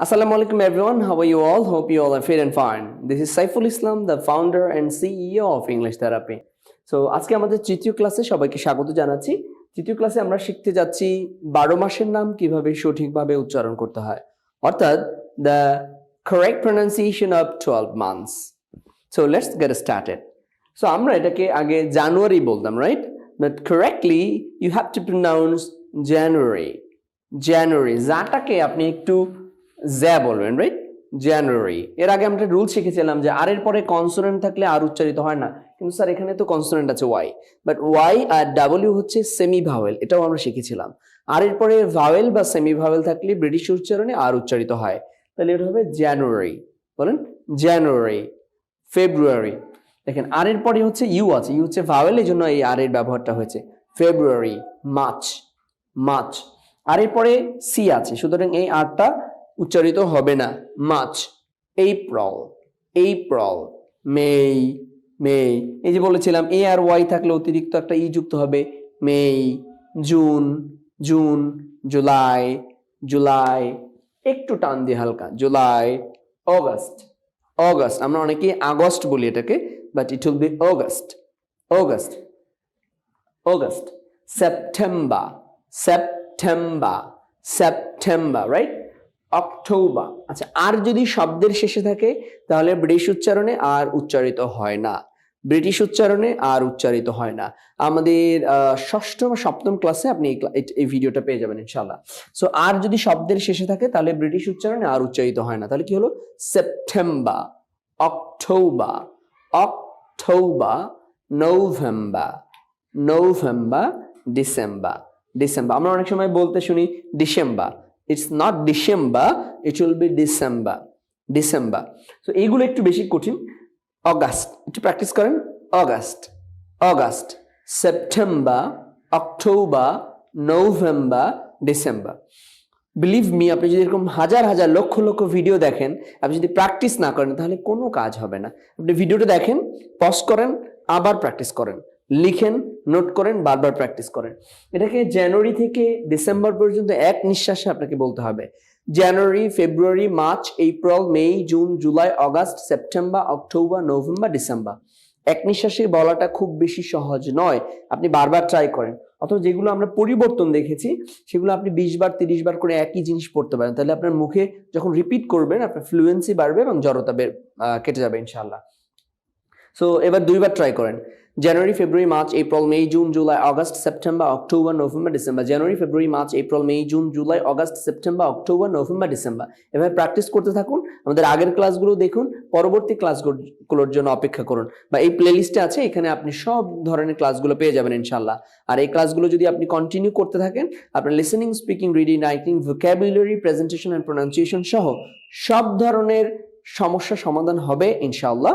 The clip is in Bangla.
Assalamu alaikum everyone. How are you all? Hope you all are fit and fine. This is Saiful Islam, the founder and CEO of English Therapy. So আজকে আমাদের তৃতীয় ক্লাসে সবাইকে স্বাগত জানাচ্ছি তৃতীয় ক্লাসে আমরা শিখতে যাচ্ছি বারো মাসের নাম কীভাবে সঠিকভাবে উচ্চারণ করতে হয় অর্থাৎ the correct pronunciation of twelve months so let's get started so আমরা এটাকে আগে জানুয়ারি বলতাম right but correctly you have to pronounce January January যাটাকে আপনি একটু জ্যা বলবেন রাইট জানুয়ারি এর আগে আমরা রুল শিখেছিলাম যে আর এর পরে কনসোনেন্ট থাকলে আর উচ্চারিত হয় না। কিন্তু স্যার এখানে তো কনসোনেন্ট আছে ওয়াই বাট ওয়াই আর ডাব্লিউ হচ্ছে সেমি ভাওয়েল এটাও আমরা শিখেছিলাম। আর এর পরে ভাওয়েল বা সেমি ভাওয়েল থাকলে ব্রিটিশ উচ্চারণে আর উচ্চারিত হয়। তাহলে এটা হবে জানুয়ারি বলেন জানুয়ারি ফেব্রুয়ারি দেখেন আর এর পরে হচ্ছে ইউ আছে ইউ হচ্ছে ভাওয়েল এই জন্য এই আর এর ব্যবহারটা হয়েছে। ফেব্রুয়ারি মার্চ মার্চ আর এর পরে সি আছে, সুতরাং এই আরটা উচ্চারিত হবে না। March April April May May এই যে বলেছিলাম এ আর ওয়াই থাকলে অতিরিক্ত একটা ই যুক্ত হবে। May June June July July একটু টান দিয়ে হালকা জুলাই অগস্ট অগস্ট আমরা অনেকে আগস্ট বলি এটাকে but it will be August August August September September September right October আচ্ছা আর যদি শব্দের শেষে থাকে, তাহলে ব্রিটিশ উচ্চারণে আর উচ্চারিত হয় না। ব্রিটিশ উচ্চারণে আর উচ্চারিত হয় না। আমাদের ষষ্ঠ বা সপ্তম ক্লাসে আপনি এই ভিডিওটা পেয়ে যাবেন ইনশাল্লাহ সো আর যদি শব্দের শেষে থাকে, তাহলে ব্রিটিশ উচ্চারণে আর উচ্চারিত হয় না। তাহলে কি হলো? September, October October, November November, December December. আমরা অনেক সময় বলতে শুনি December. It's not December it will be December December তো এইগুলো একটু বেশি কঠিন। অগাস্ট একটু প্র্যাকটিস করেন। August August September October November December believe me আপনি যদি এরকম হাজার হাজার লক্ষ লক্ষ ভিডিও দেখেন, আপনি যদি প্র্যাকটিস না করেন, তাহলে কোনো কাজ হবে না। আপনি ভিডিওটা দেখেন পজ করেন, আবার প্র্যাকটিস করেন। লিখেন নোট করেন, বারবার প্র্যাকটিস করেন। এটাকে জানুয়ারি থেকে ডিসেম্বর পর্যন্ত এক নিঃশ্বাসে আপনাকে বলতে হবে। January February March April May June July August September October November December এক নিঃশ্বাসে বলাটা খুব বেশি সহজ নয়। আপনি বারবার ট্রাই করেন। অথবা যেগুলো আমরা পরিবর্তন দেখেছি, সেগুলো আপনি বিশ বার, তিরিশ বার করে একই জিনিস পড়তে পারেন। তাহলে আপনার মুখে যখন রিপিট করবেন, আপনার ফ্লুয়েন্সি বাড়বে এবং জড়তা কেটে যাবে ইনশাল্লাহ সো এবার দুইবার ট্রাই করেন। January February March April May June July August September October November December January February March April May June July August September October November December এভাবে প্র্যাকটিস করতে থাকুন। আমাদের আগের ক্লাসগুলো দেখুন। পরবর্তী ক্লাসগুলোর জন্য অপেক্ষা করুন। বা এই প্লেলিস্টে আছে, এখানে আপনি সব ধরনের ক্লাসগুলো পেয়ে যাবেন ইনশাল্লাহ আর এই ক্লাসগুলো যদি আপনি কন্টিনিউ করতে থাকেন, আপনার listening speaking reading writing vocabulary presentation and pronunciation সহ সব ধরনের সমস্যা সমাধান হবে ইনশাআল্লাহ।